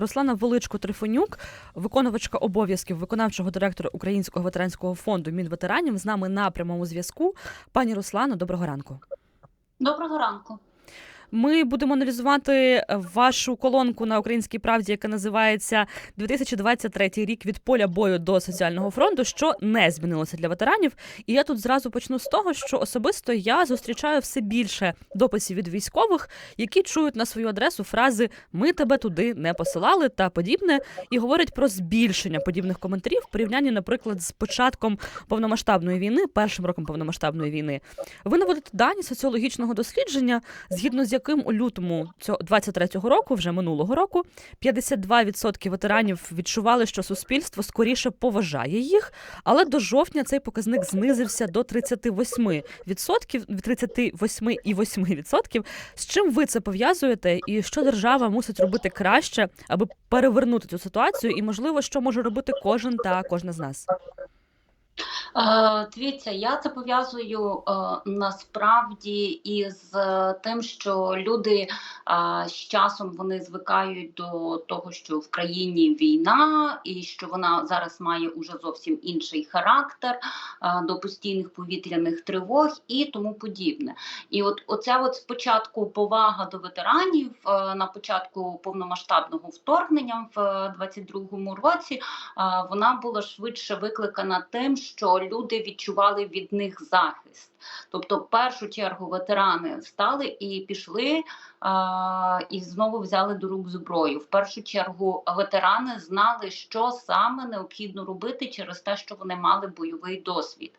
Руслана Величко Трифонюк, виконувачка обов'язків виконавчого директора Українського ветеранського фонду Мінветеранів, з нами на прямому зв'язку. Пані Руслано, доброго ранку. Доброго ранку. Ми будемо аналізувати вашу колонку на українській правді, яка називається 2023 рік від поля бою до соціального фронту, що не змінилося для ветеранів. І я тут зразу почну з того, що особисто я зустрічаю все більше дописів від військових, які чують на свою адресу фрази Ми тебе туди не посилали та подібне, і говорять про збільшення подібних коментарів в порівнянні, наприклад, з початком повномасштабної війни, першим роком повномасштабної війни. Ви наводите дані соціологічного дослідження, згідно з яким у лютому цього 23-го року, вже минулого року, 52% ветеранів відчували, що суспільство скоріше поважає їх, але до жовтня цей показник знизився до 38%, 38,8%. З чим ви це пов'язуєте, і що держава мусить робити краще, аби перевернути цю ситуацію, і можливо, що може робити кожен та кожна з нас? Е, Дивіться, я це пов'язую е, насправді із е, тим, що люди з часом вони звикають до того, що в країні війна, і що вона зараз має уже зовсім інший характер до постійних повітряних тривог і тому подібне. І от оця от спочатку повага до ветеранів на початку повномасштабного вторгнення в 22-му році, вона була швидше викликана тим, що люди відчували від них захист. Тобто, в першу чергу ветерани встали і пішли а, і знову взяли до рук зброю. В першу чергу ветерани знали, що саме необхідно робити через те, що вони мали бойовий досвід.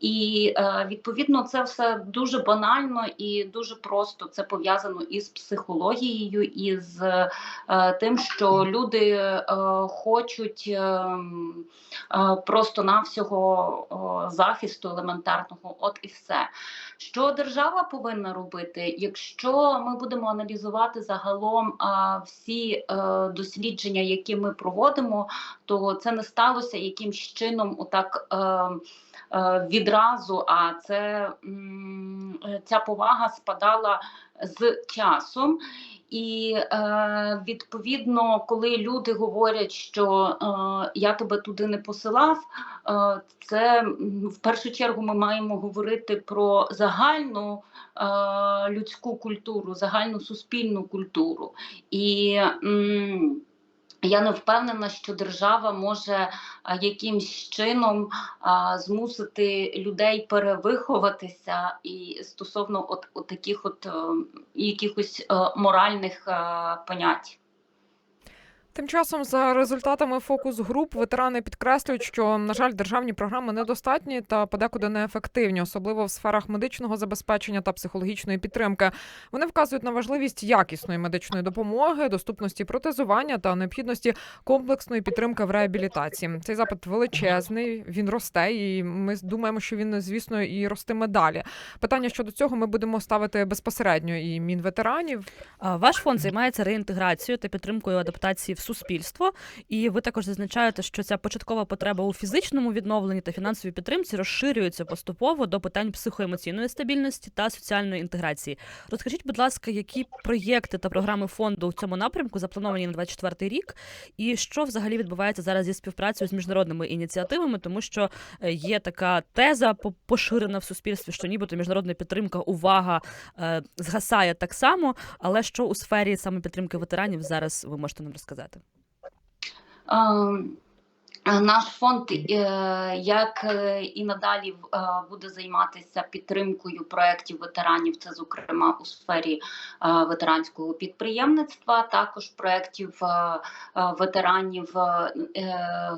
І е, відповідно це все дуже банально і дуже просто це пов'язано із психологією, із е, тим, що люди е, хочуть е, просто навсього захисту елементарного. От і все. Що держава повинна робити, якщо ми будемо аналізувати загалом а, всі а, дослідження, які ми проводимо, то це не сталося якимсь чином, отак. Е, е, Відразу, а це ця повага спадала з часом, і е, відповідно, коли люди говорять, що е, я тебе туди не посилав, е, це в першу чергу ми маємо говорити про загальну людську культуру, загальну суспільну культуру. І я не впевнена, що держава може якимсь чином змусити людей перевиховатися і стосовно от, от таких от е, якихось е, моральних е, понять. Тим часом, за результатами фокус груп, ветерани підкреслюють, що на жаль, державні програми недостатні та подекуди неефективні, особливо в сферах медичного забезпечення та психологічної підтримки. Вони вказують на важливість якісної медичної допомоги, доступності протезування та необхідності комплексної підтримки в реабілітації. Цей запит величезний, він росте, і ми думаємо, що він звісно і ростиме далі. Питання щодо цього ми будемо ставити безпосередньо і мінветеранів. Ваш фонд займається реінтеграцією та підтримкою адаптації в суспільство, і ви також зазначаєте, що ця початкова потреба у фізичному відновленні та фінансовій підтримці розширюється поступово до питань психоемоційної стабільності та соціальної інтеграції. Розкажіть, будь ласка, які проєкти та програми фонду в цьому напрямку заплановані на 24 рік, і що взагалі відбувається зараз зі співпрацею з міжнародними ініціативами, тому що е, є така теза по- поширена в суспільстві, що нібито міжнародна підтримка, увага е, згасає так само, але що у сфері саме підтримки ветеранів зараз ви можете нам розказати? Ем, е, Наш фонд, е, як е, і надалі е, буде займатися підтримкою проєктів ветеранів, це зокрема у сфері е, ветеранського підприємництва, також проєктів е, е, ветеранів е,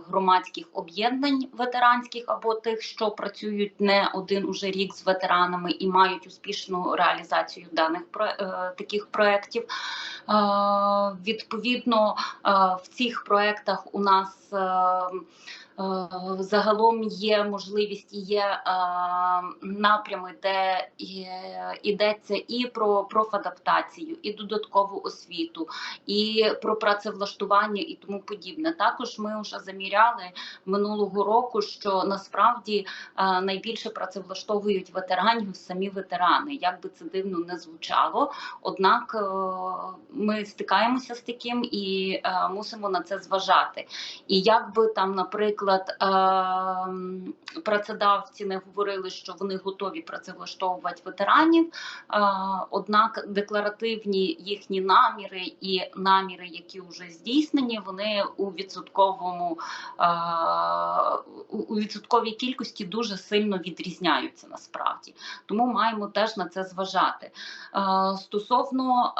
громадських об'єднань ветеранських або тих, що працюють не один уже рік з ветеранами і мають успішну реалізацію даних е, таких проєктів. Е, Відповідно, е, в цих проєктах у нас е, Е, Загалом є можливість і є е, напрями, де йдеться і про профадаптацію, і додаткову освіту, і про працевлаштування, і тому подібне. Також ми вже заміряли минулого року, що насправді е, найбільше працевлаштовують ветеранів самі ветерани. Як би це дивно не звучало, однак е, ми стикаємося з таким і е, мусимо на це зважати. І як би там, наприклад, ем, працедавці не говорили, що вони готові працевлаштовувати ветеранів, е, однак декларативні їхні наміри і наміри, які вже здійснені, вони у відсотковому е, у- відсотковій кількості дуже сильно відрізняються насправді. Тому маємо теж на це зважати. Е, Стосовно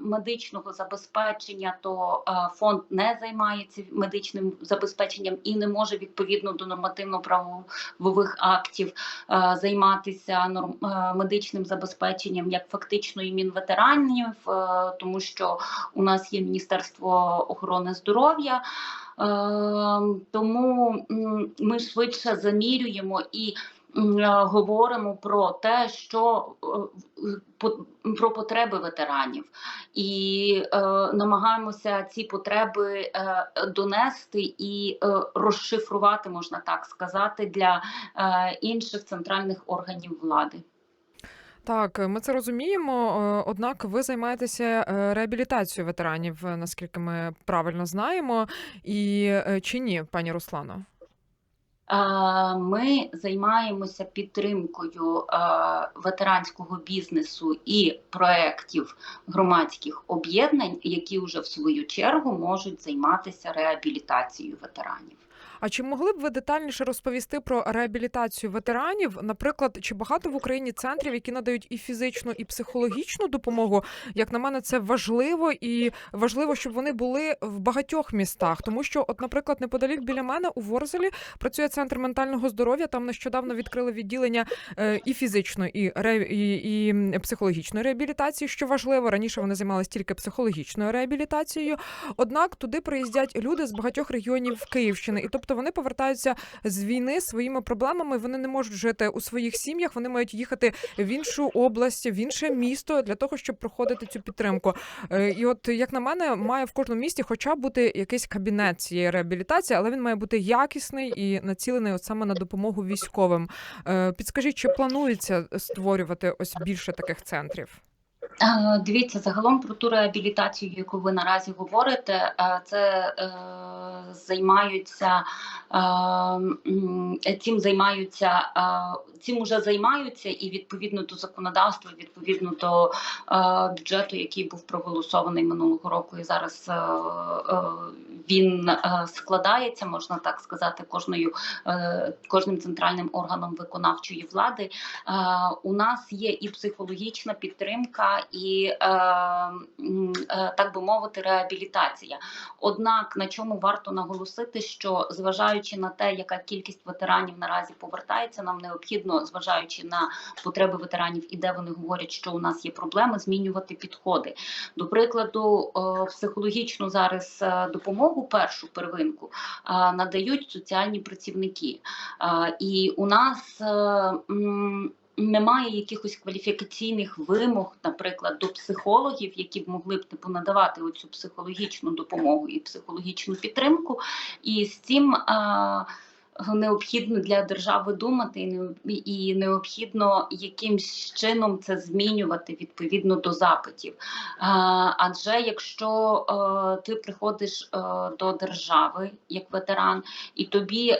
медичного забезпечення, то фонд не займається медичним забезпеченням і не може відповідно до нормативно-правових актів е, займатися е, медичним забезпеченням як фактично і мінветеранів, е, тому що у нас є Міністерство охорони здоров'я. Тому ми швидше замірюємо і говоримо про те, що е, по- про потреби ветеранів, і е, намагаємося ці потреби е, донести і е, розшифрувати, можна так сказати, для е, інших центральних органів влади. Так, ми це розуміємо. е, Однак ви займаєтеся е, реабілітацією ветеранів, е, наскільки ми правильно знаємо, і е, чи ні, пані Руслано? Е, Ми займаємося підтримкою е, ветеранського бізнесу і проєктів громадських об'єднань, які вже в свою чергу можуть займатися реабілітацією ветеранів. А чи могли б ви детальніше розповісти про реабілітацію ветеранів? Наприклад, чи багато в Україні центрів, які надають і фізичну, і психологічну допомогу? Як на мене, це важливо і важливо, щоб вони були в багатьох містах, тому що, от, наприклад, неподалік біля мене у Ворзелі працює центр ментального здоров'я. Там нещодавно відкрили відділення е, і фізичної, і, ре, і, і психологічної реабілітації, що важливо. Раніше вони займалися тільки психологічною реабілітацією. Однак туди приїздять люди з багатьох регіонів Київщини, і тобто вони повертаються з війни своїми проблемами. Вони не можуть жити у своїх сім'ях. Вони мають їхати в іншу область, в інше місто для того, щоб проходити цю підтримку. Е, І от як на мене, має в кожному місті, хоча б бути якийсь кабінет цієї реабілітації, але він має бути якісний і націлений от саме на допомогу військовим. Е, Підскажіть, чи планується створювати ось більше таких центрів? Е, Дивіться, загалом про ту реабілітацію, яку ви наразі говорите, е, це е, займаються е, цим займаються, е, цим уже займаються, і відповідно до законодавства, відповідно до е, бюджету, який був проголосований минулого року, і зараз е, е, він е, складається, можна так сказати, кожною е, кожним центральним органом виконавчої влади. Е, У нас є і психологічна підтримка, і е, е, так би мовити, реабілітація. Однак на чому варто наголосити, що зважаючи на те, яка кількість ветеранів наразі повертається, нам необхідно, зважаючи на потреби ветеранів і де вони говорять, що у нас є проблеми, змінювати підходи. До прикладу, е, психологічну зараз е, допомогу, першу первинку, е, надають соціальні працівники. І у нас немає якихось кваліфікаційних вимог, наприклад, до психологів, які б могли б типу надавати оцю психологічну допомогу і психологічну підтримку. І з цим е, необхідно для держави думати, і необхідно якимсь чином це змінювати відповідно до запитів. Е, Адже якщо е, ти приходиш е, до держави як ветеран, і тобі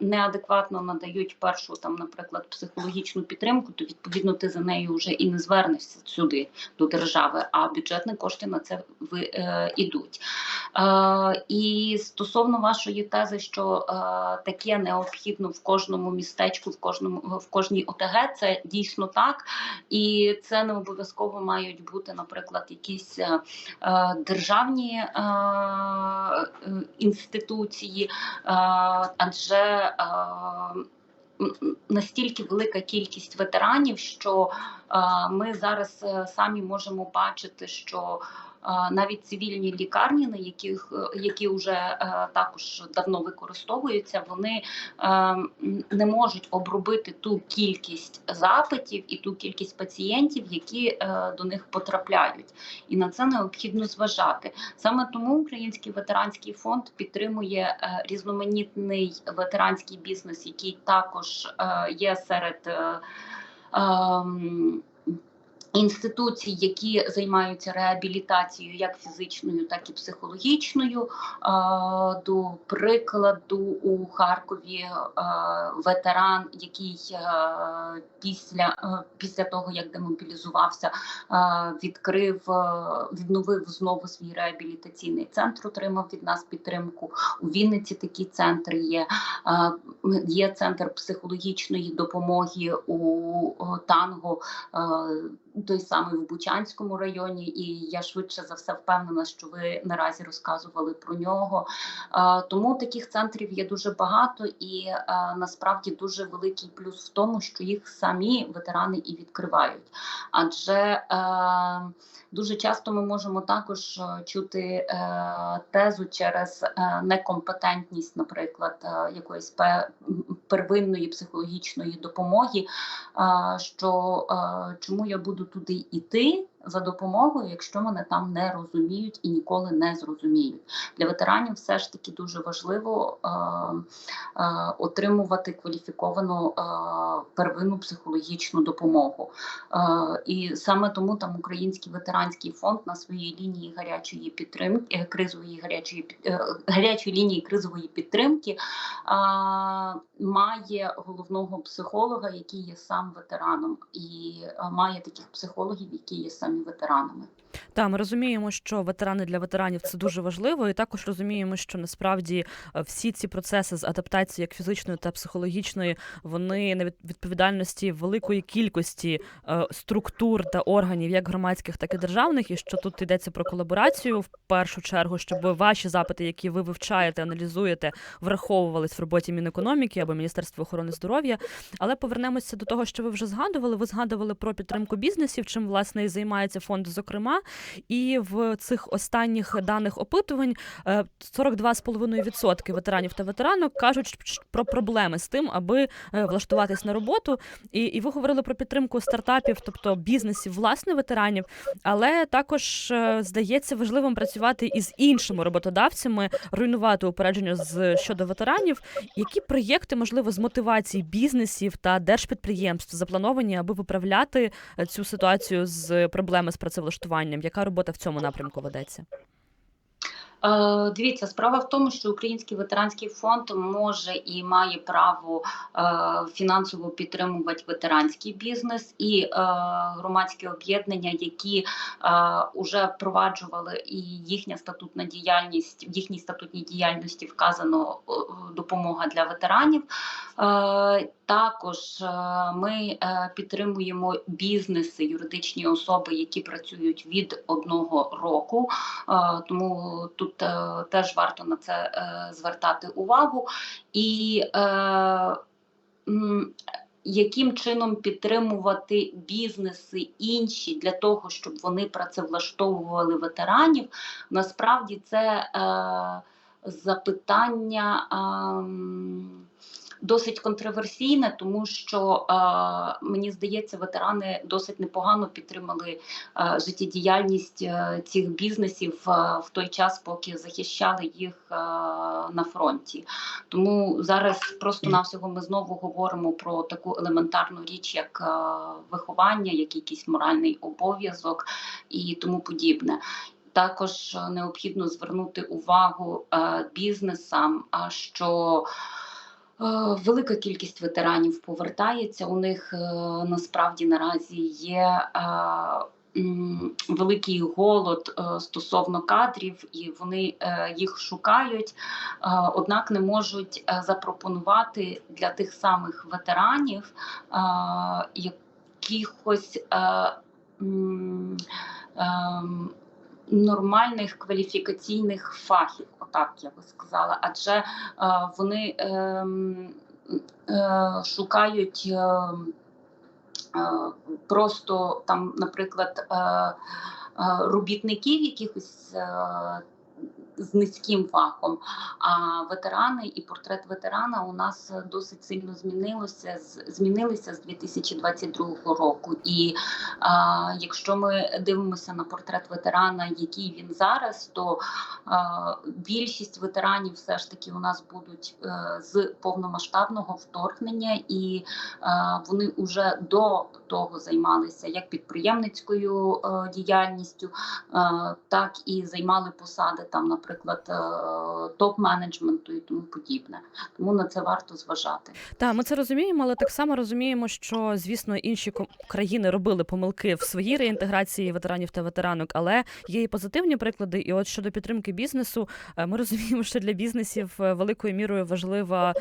неадекватно надають першу там, наприклад, психологічну підтримку, то відповідно ти за нею вже і не звернешся сюди до держави, а бюджетні кошти на це. Е, і стосовно вашої тези, що е, таке необхідно в кожному містечку, в кожному в кожній ОТГ, це дійсно так, і це не обов'язково мають бути, наприклад, якісь е, е, державні е, інституції, е, адже е, настільки велика кількість ветеранів, що е, ми зараз е, самі можемо бачити, що навіть цивільні лікарні, на яких е, які вже е, також давно використовуються, вони е, не можуть обробити ту кількість запитів і ту кількість пацієнтів, які до них потрапляють, і на це необхідно зважати. Саме тому Український ветеранський фонд підтримує різноманітний ветеранський бізнес, який також є серед. ем, Інституцій, які займаються реабілітацією як фізичною, так і психологічною. До прикладу, у Харкові ветеран, який після, після того, як демобілізувався, відкрив, відновив знову свій реабілітаційний центр, отримав від нас підтримку. У Вінниці такі центри є. Є центр психологічної допомоги у Танго. Той самий в Бучанському районі, і я швидше за все впевнена, що ви наразі розказували про нього. Тому таких центрів є дуже багато, і насправді дуже великий плюс в тому, що їх самі ветерани і відкривають. Адже е, дуже часто ми можемо також е, чути е, тезу через е, некомпетентність, наприклад, е, якоїсь первинної психологічної допомоги, що е, чому я буду туди йти за допомогою, якщо мене там не розуміють і ніколи не зрозуміють. Для ветеранів все ж таки дуже важливо е, е, отримувати кваліфіковану е, первинну психологічну допомогу. Е, і саме тому там Український ветеранський фонд на своїй лінії гарячої підтримки, е, кризової гарячої е, гарячої лінії кризової підтримки а, має головного психолога, який є сам ветераном, і а, має таких психологів, які є самі ветеранами. Та ми розуміємо, що ветерани для ветеранів це дуже важливо, і також розуміємо, що насправді е, всі ці процеси з адаптації, як фізичної та психологічної, вони на від- відповідальності великої кількості е, структур та органів, як громадських, так і державних, і що тут йдеться про колаборацію в першу чергу, щоб ваші запити, які ви вивчаєте, аналізуєте, враховувались в роботі Мінекономіки або Міністерства охорони здоров'я. Але повернемося до того, що ви вже згадували. Ви згадували про підтримку бізнесів, чим власне і займається фонд, зокрема. І в цих останніх даних опитувань е, 42,5% ветеранів та ветеранок кажуть про проблеми з тим, аби е, влаштуватись на роботу. І, і ви говорили про підтримку стартапів, тобто бізнесів власне ветеранів, але також е, здається важливим працювати із іншими роботодавцями, руйнувати упередження з щодо ветеранів. Які проєкти можливо з мотивації бізнесів та держпідприємств заплановані, аби виправляти е, цю ситуацію з проблеми з працевлаштуванням? Яка робота в цьому напрямку ведеться? Е, Дивіться, справа в тому, що Український ветеранський фонд може і має право е, фінансово підтримувати ветеранський бізнес і е, громадські об'єднання, які вже впроваджували і їхня статутна діяльність, в їхній статутній діяльності вказано допомога для ветеранів. Також ми підтримуємо бізнеси, юридичні особи, які працюють від одного року. Тому тут е, теж варто на це е, звертати увагу. І е, яким чином підтримувати бізнеси інші для того, щоб вони працевлаштовували ветеранів, насправді це е, запитання. ем, Досить контроверсійне, тому що е, мені здається, ветерани досить непогано підтримали е, життєдіяльність е, цих бізнесів е, в той час, поки захищали їх е, на фронті. Тому зараз просто-навсього ми знову говоримо про таку елементарну річ, як е, виховання, як якийсь моральний обов'язок і тому подібне. Також необхідно звернути увагу е, бізнесам, що велика кількість ветеранів повертається. У них е, насправді наразі є. е, Великий голод е, стосовно кадрів, і вони е, їх шукають, е, однак не можуть е, запропонувати для тих самих ветеранів е, якихось е, ем, нормальних кваліфікаційних фахів, отак я би сказала. Адже е, вони ем, е, шукають. е, Просто там, наприклад, робітників якихось. З низьким фахом, а ветерани і портрет ветерана у нас досить сильно змінилося змінилися з 2022 року. І а, якщо ми дивимося на портрет ветерана, який він зараз, то а, більшість ветеранів все ж таки у нас будуть е, з повномасштабного вторгнення, і е, вони вже до того займалися як підприємницькою е, діяльністю, е, так і займали посади там, наприклад, е, топ-менеджменту і тому подібне. Тому на це варто зважати. Так, ми це розуміємо, але так само розуміємо, що звісно інші країни робили помилки в своїй реінтеграції ветеранів та ветеранок, але є і позитивні приклади. І от щодо підтримки бізнесу, е, ми розуміємо, що для бізнесів е, великою мірою важлива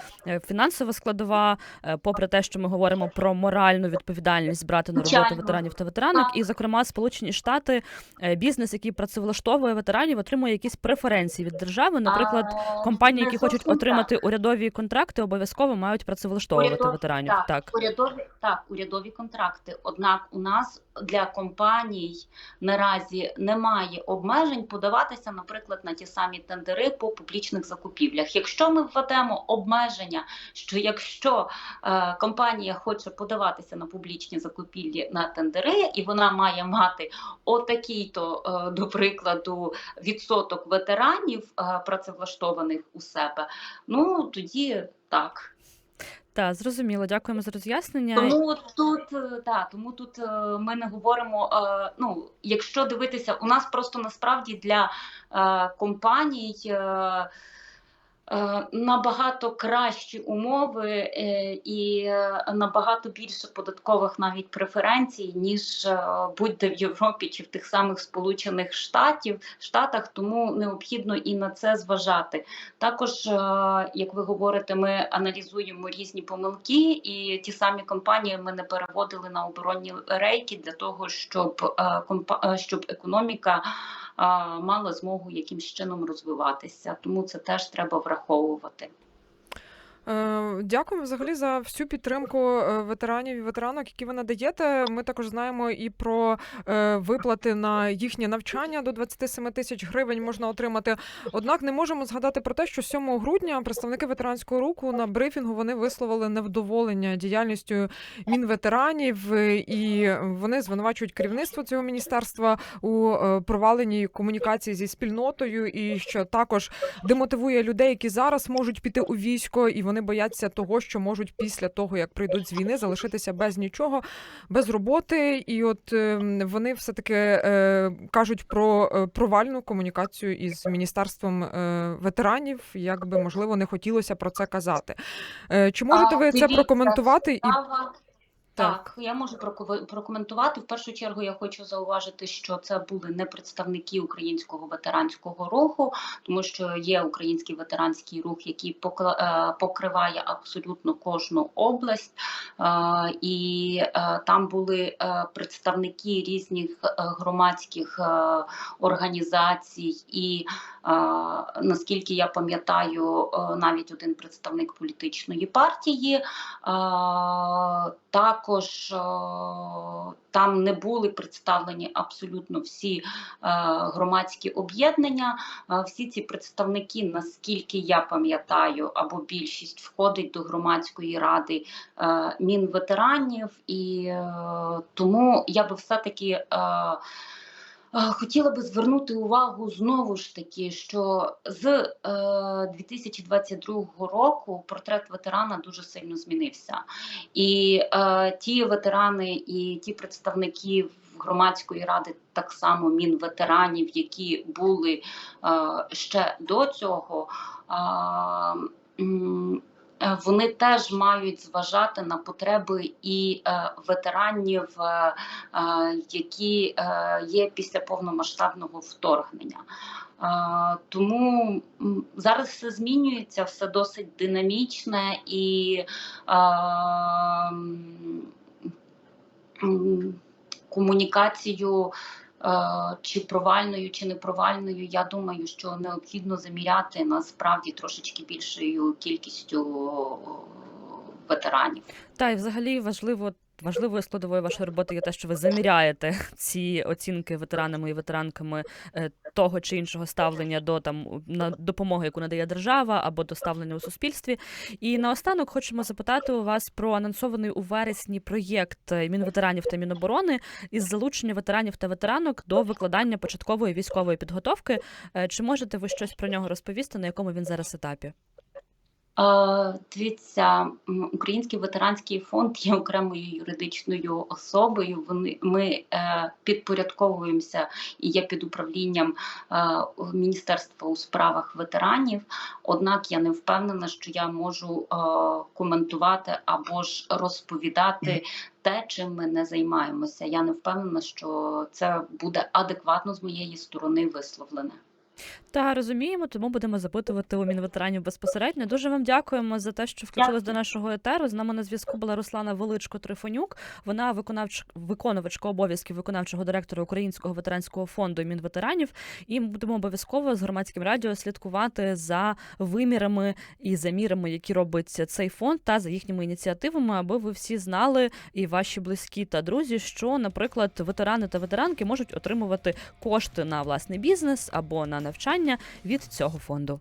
фінансова складова, попри те, що ми говоримо про моральну відповідальність брати на роботу ветеранів та ветеранок. І, зокрема, Сполучені Штати, бізнес, який працевлаштовує ветеранів, отримує якісь преференції від держави. Наприклад, компанії, які хочуть отримати урядові контракти, обов'язково мають працевлаштовувати ветеранів. Так, Так. урядові так, урядові контракти. Однак у нас для компаній наразі немає обмежень подаватися, наприклад, на ті самі тендери по публічних закупівлях. Якщо ми введемо обмеження, що якщо е, компанія хоче подаватися на публічні закупівлі на тендери, і вона має мати отакий-то, е, до прикладу, відсоток ветеранів е, працевлаштованих у себе, ну тоді так. Так, зрозуміло. Дякуємо за роз'яснення. Тому тут е, та тому тут е, ми не говоримо. е, Ну, якщо дивитися, у нас просто насправді для компаній. Набагато кращі умови е, і е, набагато більше податкових навіть преференцій, ніж е, будь-де в Європі чи в тих самих Сполучених Штатів Штатах, тому необхідно і на це зважати. Також, е, як ви говорите, ми аналізуємо різні помилки, і ті самі компанії ми не переводили на оборонні рейки для того, щоб, е, е, щоб економіка е, мала змогу якимсь чином розвиватися. Тому це теж треба враховувати. Е, Дякуємо взагалі за всю підтримку е, ветеранів і ветеранок, які ви надаєте. Ми також знаємо і про е, виплати на їхнє навчання до 27 тисяч гривень можна отримати. Однак не можемо згадати про те, що 7 грудня представники ветеранського руху на брифінгу вони висловили невдоволення діяльністю мінветеранів, і вони звинувачують керівництво цього міністерства у проваленій комунікації зі спільнотою, і що також демотивує людей, які зараз можуть піти у військо, і вони бояться того, що можуть після того, як прийдуть з війни, залишитися без нічого, без роботи. І от е, вони все таки е, кажуть про е, провальну комунікацію із міністерством е, ветеранів, як би можливо не хотілося про це казати. Чи можете ви це прокоментувати? І Так. Так, я можу проко- прокоментувати. В першу чергу я хочу зауважити, що це були не представники українського ветеранського руху, тому що є український ветеранський рух, який е, покриває абсолютно кожну область, Е, і е, там були представники різних громадських організацій, і наскільки я пам'ятаю, навіть один представник політичної партії. Е, Також е, там не були представлені абсолютно всі е, громадські об'єднання. Е, Всі ці представники, наскільки я пам'ятаю, або більшість входить до громадської ради мінветеранів, і тому я би все-таки. е, Е, Хотіла би звернути увагу знову ж таки, що з е, 2022 року портрет ветерана дуже сильно змінився. І е, ті ветерани і ті представники громадської ради, так само мінветеранів, які були е, ще до цього. Е, вони теж мають зважати на потреби і е, ветеранів, е, які є після повномасштабного вторгнення. Тому зараз все змінюється, все досить динамічне і комунікацію. Е, Чи провальною, чи непровальною, я думаю, що необхідно заміряти насправді трошечки більшою кількістю ветеранів. Та й взагалі важливо важливою складовою вашої роботи є те, що ви заміряєте ці оцінки ветеранами і ветеранками е, того чи іншого ставлення до там на допомоги, яку надає держава, або до ставлення у суспільстві. І наостанок хочемо запитати у вас про анонсований у вересні проєкт е, Мінветеранів та Міноборони із залучення ветеранів та ветеранок до викладання початкової військової підготовки. Е, Чи можете ви щось про нього розповісти, на якому він зараз етапі? Дивіться, Український ветеранський фонд є окремою юридичною особою. Вони ми е, підпорядковуємося і є під управлінням е, Міністерства у справах ветеранів. Однак я не впевнена, що я можу е, коментувати або ж розповідати те, чим ми не займаємося. Я не впевнена, що це буде адекватно з моєї сторони висловлене. Та розуміємо, тому будемо запитувати у мінветеранів безпосередньо. Дуже вам дякуємо за те, що включились до нашого етеру. З нами на зв'язку була Руслана Величко Трифонюк. Вона виконавч... виконувачка обов'язків виконавчого директора Українського ветеранського фонду Мінветеранів. І ми будемо обов'язково з громадським радіо слідкувати за вимірами і замірами, які робить цей фонд, та за їхніми ініціативами, аби ви всі знали і ваші близькі та друзі, що, наприклад, ветерани та ветеранки можуть отримувати кошти на власний бізнес або на навчання від цього фонду.